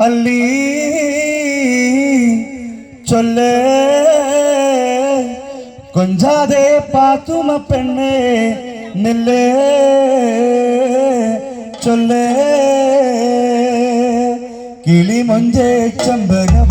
அள்ளி சொல்ல. கொஞ்சாதே பாத்தும பெண்ணே நில்லு. சொல்ல. கிளி மொஞ்சே செம்பகம்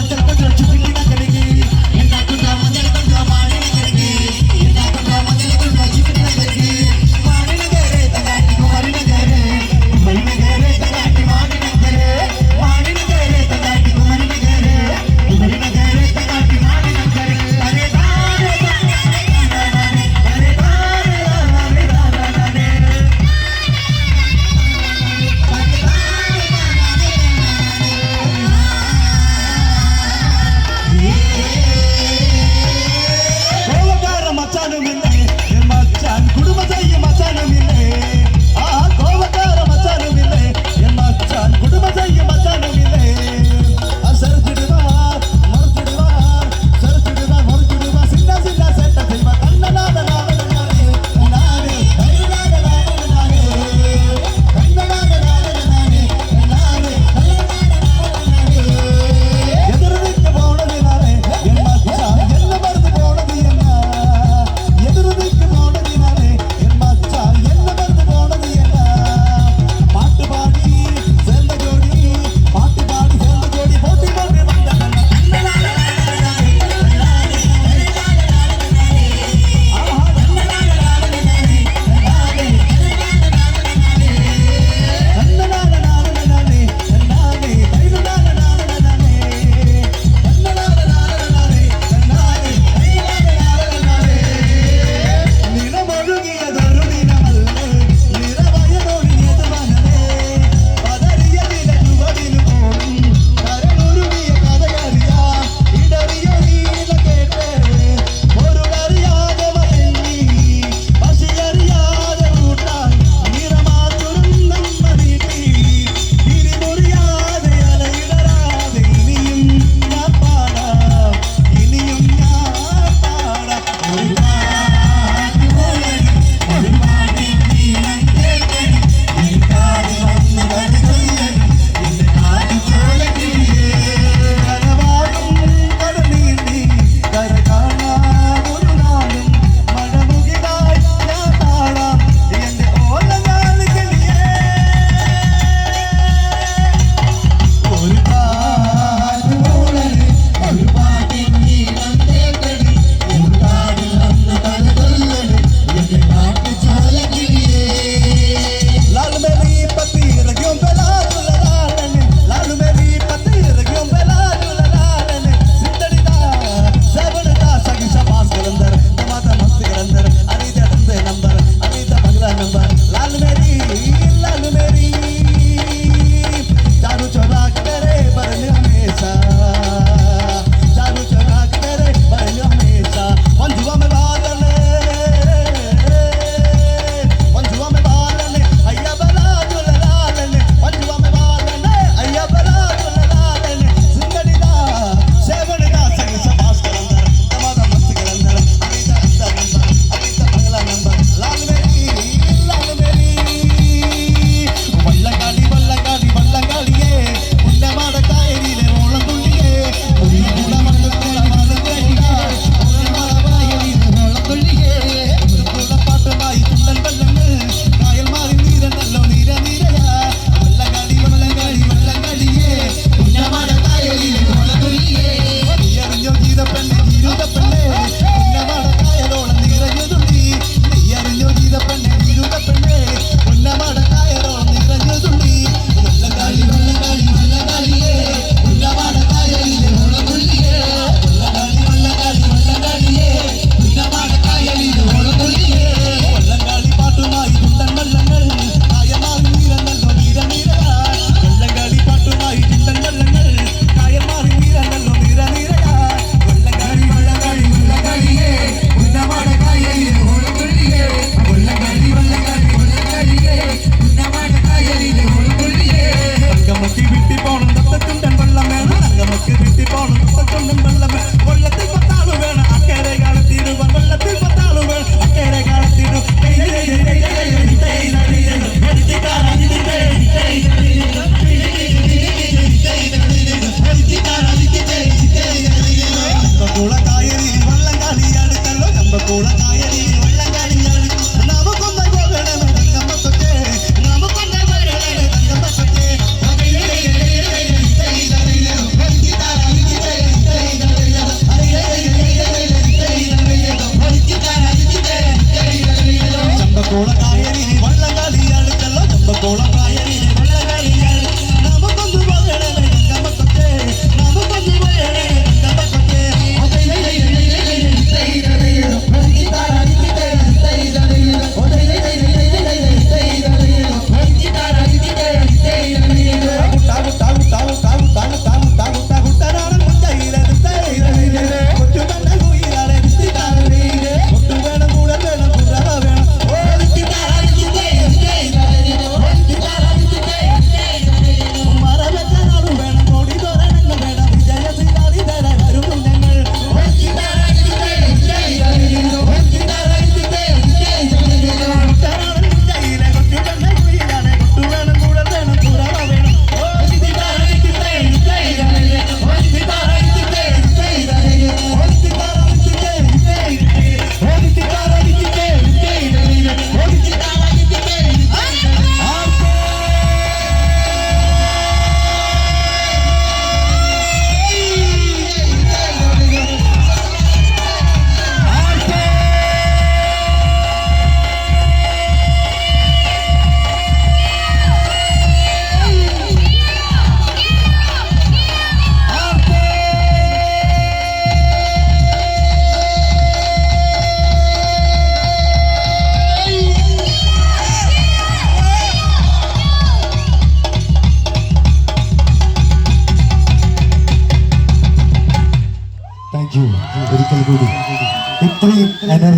parceiro, parceiro.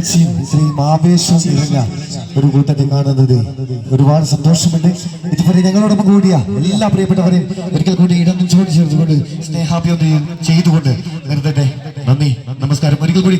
പുലർച്ചെയും ഇത്രയും ആവേശവും നിറഞ്ഞ ഒരു കൂട്ടത്തെ കാണുന്നത്. ഒരുപാട് സന്തോഷമുണ്ട്. ഇതുവരെ ഞങ്ങളോടൊപ്പം കൂടിയ എല്ലാ പ്രിയപ്പെട്ടവരെയും ഒരിക്കൽ കൂടി ഇടം ചോദിച്ചു ചേർത്തുകൊണ്ട് സ്നേഹാഭ്യന്തരം ചെയ്തുകൊണ്ട് നിർത്തട്ടെ. നന്ദി നമസ്കാരം. ഒരിക്കൽ കൂടി